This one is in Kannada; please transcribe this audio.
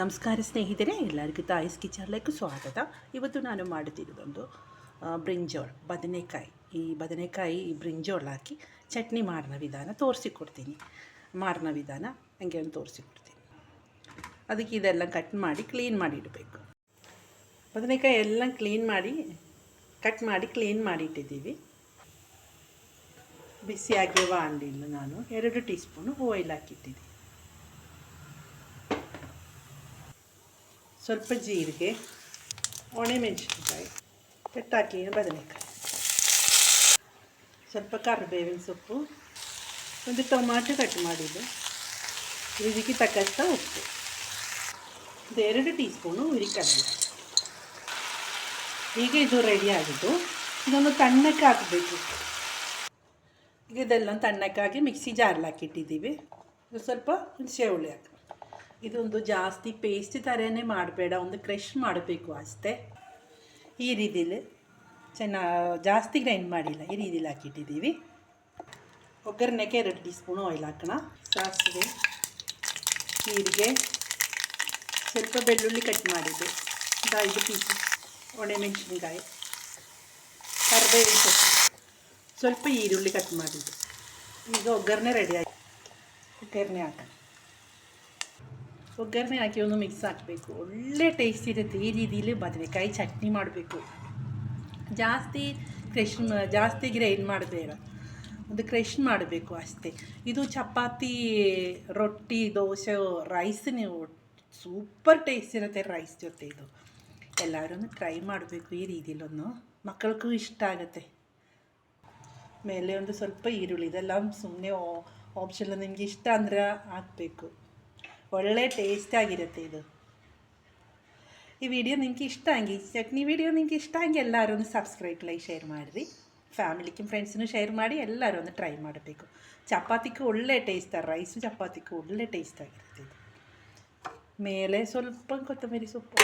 ನಮಸ್ಕಾರ ಸ್ನೇಹಿತರೆ, ಎಲ್ಲರಿಗೂ ತಾಯಿಸ್ ಕಿಚನ್ಲಕ್ಕೂ ಸ್ವಾಗತ. ಇವತ್ತು ನಾನು ಮಾಡುತ್ತಿರೋದೊಂದು ಬ್ರಿಂಜೋಳ್, ಬದನೆಕಾಯಿ. ಈ ಬದನೆಕಾಯಿ ಈ ಬ್ರಿಂಜೋಳ್ ಹಾಕಿ ಚಟ್ನಿ ಮಾಡಿನ ವಿಧಾನ ತೋರಿಸಿಕೊಡ್ತೀನಿ. ಮಾಡಿನ ವಿಧಾನ ಹಂಗೆ ಒಂದು ತೋರಿಸಿಕೊಡ್ತೀನಿ. ಅದಕ್ಕೆ ಇದೆಲ್ಲ ಕಟ್ ಮಾಡಿ ಕ್ಲೀನ್ ಮಾಡಿ ಇಡಬೇಕು. ಬದನೆಕಾಯಿ ಎಲ್ಲ ಕ್ಲೀನ್ ಮಾಡಿ ಕಟ್ ಮಾಡಿ ಕ್ಲೀನ್ ಮಾಡಿ ಇಟ್ಟಿದ್ದೀವಿ. ಬಿಸಿಯಾಗಿರುವ ಅಂಡಿಲ್ಲ ನಾನು ಎರಡು ಟೀ ಸ್ಪೂನು ಆಯಿಲ್ ಹಾಕಿಟ್ಟಿದ್ದೀನಿ. ಸ್ವಲ್ಪ ಜೀರಿಗೆ ಒಣಮೆಣಸಿನ್ಕಾಯಿ ಪೆಟ್ಟಾಕಿ ಬದನೆಕಾಯಿ. ಸ್ವಲ್ಪ ಕರಿಬೇವಿನ ಸೊಪ್ಪು, ಒಂದು ಟೊಮಾಟೊ ಕಟ್ ಮಾಡಿದ್ದು ಇದಕ್ಕೆ ತಕ್ಕಷ್ಟ ಉಪ್ಪು. ಒಂದು ಎರಡು ಟೀ ಸ್ಪೂನು ಈಗ ಇದು ರೆಡಿ ಆಗಿದ್ದು, ಇದೊಂದು ತಣ್ಣಕ್ಕೆ ಹಾಕಬೇಕು. ಈಗ ಇದೆಲ್ಲ ತಣ್ಣಕ್ಕಾಗಿ ಮಿಕ್ಸಿ ಇದು ಸ್ವಲ್ಪ ಹುಣಸೆ ಹುಳಿ ಹಾಕಿ. ಇದೊಂದು ಜಾಸ್ತಿ ಪೇಸ್ಟ್ ಥರನೇ ಮಾಡಬೇಡ, ಒಂದು ಕ್ರಷ್ ಮಾಡಬೇಕು ಅಷ್ಟೇ. ಈ ರೀತಿಲಿ ಚೆನ್ನ, ಜಾಸ್ತಿ ಗ್ರೈಂಡ್ ಮಾಡಿಲ್ಲ, ಈ ರೀತಿಲಿ ಹಾಕಿಟ್ಟಿದ್ದೀವಿ. ಒಗ್ಗರಣೆಗೆ ಎರಡು ಟೀ ಸ್ಪೂನ್ ಆಯಿಲ್ ಹಾಕೋಣ. ಸಾಸಿವೆ, ಜೀರಿಗೆ, ಸ್ವಲ್ಪ ಬೆಳ್ಳುಳ್ಳಿ ಕಟ್ ಮಾಡಿದ್ದು. ಒಂದು ಐದು ಪೀಸು ಒಣಮೆಣಸಿನ್ಕಾಯಿ ಕರಿಬೇವಿನ ಸೊಪ್ಪು, ಸ್ವಲ್ಪ ಈರುಳ್ಳಿ ಕಟ್ ಮಾಡಿದ್ದು. ಈಗ ಒಗ್ಗರಣೆ ರೆಡಿ ಆಯಿತು. ಒಗ್ಗರಣೆ ಹಾಕೋಣ. ಒಗ್ಗರಣೆ ಹಾಕಿ ಒಂದು ಮಿಕ್ಸ್ ಹಾಕಬೇಕು. ಒಳ್ಳೆ ಟೇಸ್ಟ್ ಇರುತ್ತೆ. ಈ ರೀತಿಲಿ ಬದನೆಕಾಯಿ ಚಟ್ನಿ ಮಾಡಬೇಕು. ಜಾಸ್ತಿ ಕ್ರೆಶ್ ಜಾಸ್ತಿ ಗ್ರೈಂಡ್ ಮಾಡಬೇಡ ಒಂದು ಕ್ರೆಶ್ ಮಾಡಬೇಕು ಅಷ್ಟೇ. ಇದು ಚಪಾತಿ, ರೊಟ್ಟಿ, ದೋಸೆ ರೈಸ್ ನೀವು ಸೂಪರ್ ಟೇಸ್ಟ್ ಇರುತ್ತೆ ರೈಸ್ ಜೊತೆ ಇದು. ಎಲ್ಲರೂ ಟ್ರೈ ಮಾಡಬೇಕು ಈ ರೀತಿಲೊಂದು ಮಕ್ಕಳಿಗೂ ಇಷ್ಟ ಆಗುತ್ತೆ. ಮೇಲೆ ಒಂದು ಸ್ವಲ್ಪ ಈರುಳ್ಳಿ, ಇದೆಲ್ಲ ಸುಮ್ಮನೆ ಆಪ್ಷನ್ ನಿಮಗೆ ಇಷ್ಟ ಅಂದರೆ ಹಾಕಬೇಕು. ಒಳ್ಳೆ ಟೇಸ್ಟ್ ಆಗಿರುತ್ತೆ ಇದು ಈ ವಿಡಿಯೋ ನಿಮ್ಗೆ ಇಷ್ಟ ಆಗಿ ಚಟ್ನಿ ವಿಡಿಯೋ ನಿಮ್ಗೆ ಇಷ್ಟ ಆಗಿ ಎಲ್ಲರೂ ಒಂದು ಸಬ್ಸ್ಕ್ರೈಬ್ ಲೈಕ್ ಶೇರ್ ಮಾಡಿರಿ ಫ್ಯಾಮಿಲಿಗೆ ಫ್ರೆಂಡ್ಸ್ನು ಶೇರ್ ಮಾಡಿ ಎಲ್ಲರೂ ಒಂದು ಟ್ರೈ ಮಾಡಬೇಕು ಚಪಾತಿಗೂ ಒಳ್ಳೆ ಟೇಸ್ಟ್ ರೈಸು ಚಪಾತಿಗೂ ಒಳ್ಳೆ ಟೇಸ್ಟ್ ಆಗಿರುತ್ತೆ ಇದು ಮೇಲೆ ಸ್ವಲ್ಪ ಕೊತ್ತಂಬರಿ ಸೊಪ್ಪು